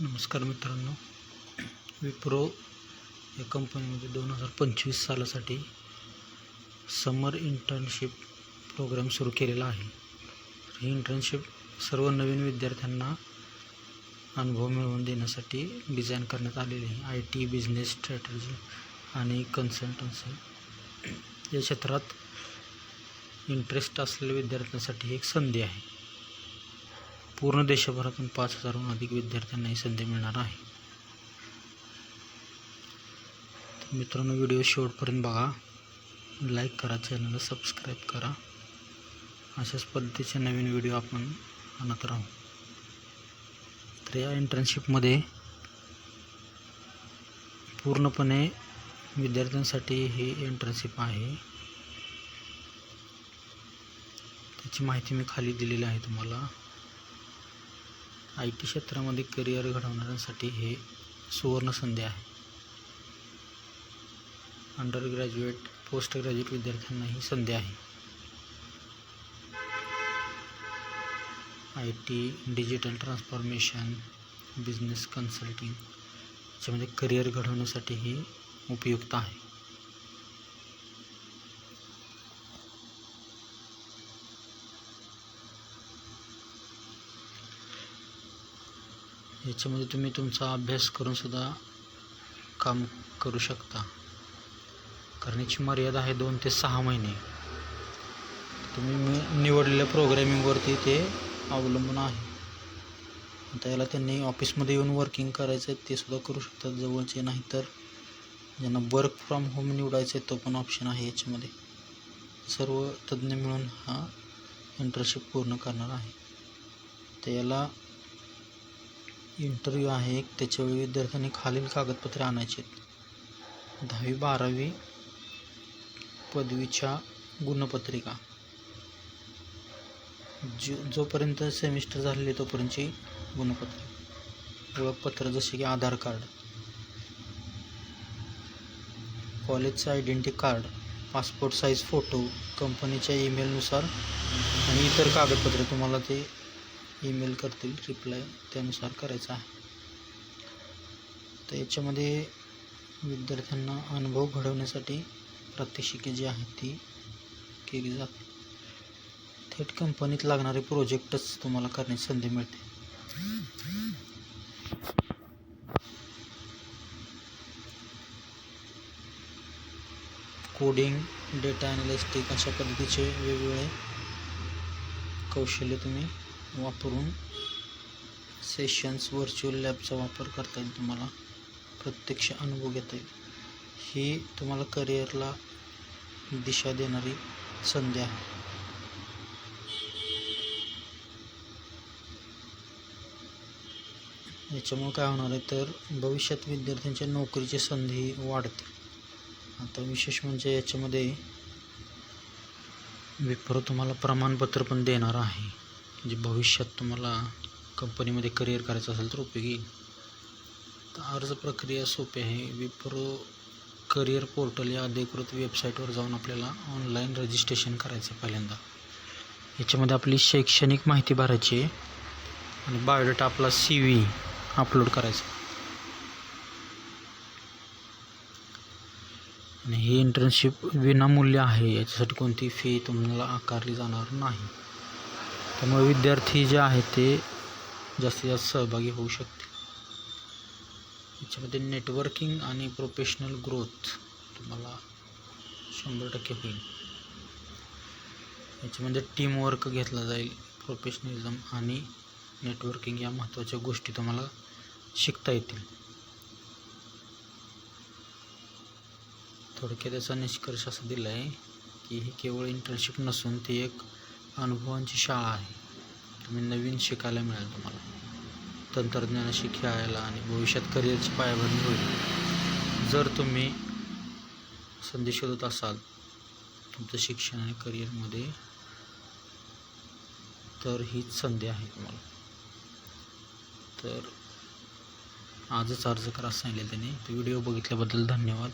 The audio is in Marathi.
नमस्कार मित्रांनो. विप्रो या कंपनीमध्ये दोन हजार पंचवीस सालासाठी समर इंटर्नशिप प्रोग्राम सुरू केलेला आहे. ही इंटर्नशिप सर्व नवीन विद्यार्थ्यांना अनुभव मिळवून देण्यासाठी डिझाईन करण्यात आलेली आहे. आय टी बिझनेस स्ट्रॅटजी आणि कन्सल्टन्सी या क्षेत्रात इंटरेस्ट असलेल्या विद्यार्थ्यांसाठी एक संधी आहे. पूर्ण देशभरातून पाच हजारहून अधिक विद्यार्थ्यांना ही संधी मिळणार आहे. तर मित्रांनो व्हिडिओ शेवटपर्यंत बघा. लाईक करा चॅनलला सबस्क्राईब करा. अशाच पद्धतीचे नवीन व्हिडिओ आपण आणत राहू. तर या इंटर्नशिपमध्ये पूर्णपणे विद्यार्थ्यांसाठी ही इंटर्नशिप आहे. त्याची माहिती मी खाली दिलेली आहे तुम्हाला. आय टी क्षेत्रामध्ये करिअर घडवणाऱ्यांसाठी हे सुवर्ण संधी आहे. अंडर ग्रॅज्युएट पोस्ट ग्रॅज्युएट विद्यार्थ्यांना ही संधी आहे. I T digital transformation business consulting याच्यामध्ये करिअर घडवण्यासाठी ही उपयुक्त आहे. याच्यामध्ये तुम्ही तुमचा अभ्यास करून सुद्धा काम करू शकता. कारण याची मर्यादा आहे दोन ते सहा महिने. तुम्ही मी निवडलेल्या प्रोग्रॅमिंगवरती ते अवलंबून आहे. आता याला त्यांनी ऑफिसमध्ये येऊन वर्किंग करायचं आहे ते सुद्धा करू शकतात. जवळचे नाही तर ज्यांना वर्क फ्रॉम होम निवडायचं आहे तो पण ऑप्शन आहे याच्यामध्ये. सर्व तज्ज्ञ मिळून हा इंटर्नशिप पूर्ण करणार आहे. तर याला इंटरव्ह्यू आहे. एक त्याच्यावेळी विद्यार्थ्यांनी खालील कागदपत्रे आणायची आहेत दहावी बारावी पदवीच्या गुणपत्रिका. जो जोपर्यंत सेमिस्टर झालेली तोपर्यंतची गुणपत्रिका ओळखपत्र जसे की आधार कार्ड. कॉलेजचं identity card passport size photo कंपनीच्या ईमेलनुसार आणि इतर कागदपत्रे तुम्हाला ते ईमेल करतील रिप्लाय त्यानुसार करायचा आहे. तर याच्यामध्ये विद्यार्थ्यांना अनुभव घडवण्यासाठी प्रात्यक्षिके जी आहेत ती केली जाते थेट कंपनीत लागणारे प्रोजेक्टच तुम्हाला करण्याची संधी मिळते. कोडिंग डेटा ॲनालिस्टिक अशा पद्धतीचे वेगवेगळे कौशल्य तुम्ही वापरून सेशन्स व्हर्च्युअल लॅबचा वापर करता येईल तुम्हाला. प्रत्यक्ष अनुभव घेता येईल. ही तुम्हाला करिअरला दिशा देणारी संधी आहे. याच्यामुळे काय होणार आहे तर भविष्यात विद्यार्थ्यांच्या नोकरीची संधी वाढतील आता विशेष म्हणजे याच्यामध्ये विप्रो तुम्हाला प्रमाणपत्र पण देणार आहे. जे भविष्यात तुम्हाला कंपनीमध्ये करिअर करायचं असेल तर उपयोगी येईल. तर अर्ज प्रक्रिया सोपी आहे. विप्रो करिअर पोर्टल या अधिकृत वेबसाईटवर जाऊन आपल्याला ऑनलाईन रजिस्ट्रेशन करायचं आहे पहिल्यांदा. याच्यामध्ये आपली शैक्षणिक माहिती भरायची आहे आणि बायोडेटा आपला सी व्ही अपलोड करायचा आणि ही इंटर्नशिप विनामूल्य आहे. याच्यासाठी कोणती फी तुम्हाला आकारली जाणार नाही. त्यामुळे विद्यार्थी जे आहेत ते जास्तीत जास्त सहभागी होऊ शकतील. याच्यामध्ये नेटवर्किंग आणि प्रोफेशनल ग्रोथ तुम्हाला शंभर टक्के होईल. याच्यामध्ये टीमवर्क घेतला जाईल प्रोफेशनलिझम आणि नेटवर्किंग या महत्त्वाच्या गोष्टी तुम्हाला शिकता येतील. थोडक्यात त्याचा निष्कर्ष असा दिला आहे की ही केवळ इंटर्नशिप नसून ती एक अनुभवांची शाळा आहे. तुम्ही नवीन शिकायला मिळेल तुम्हाला. तंत्रज्ञानाशी खेळायला आणि भविष्यात करिअरची पायाभरणी होईल. जर तुम्ही संधी शोधत असाल तुमचं शिक्षण आणि करिअरमध्ये तर हीच संधी आहे तुम्हाला. तर आजच अर्ज करा सांगितले त्याने. तो व्हिडिओ बघितल्याबद्दल धन्यवाद.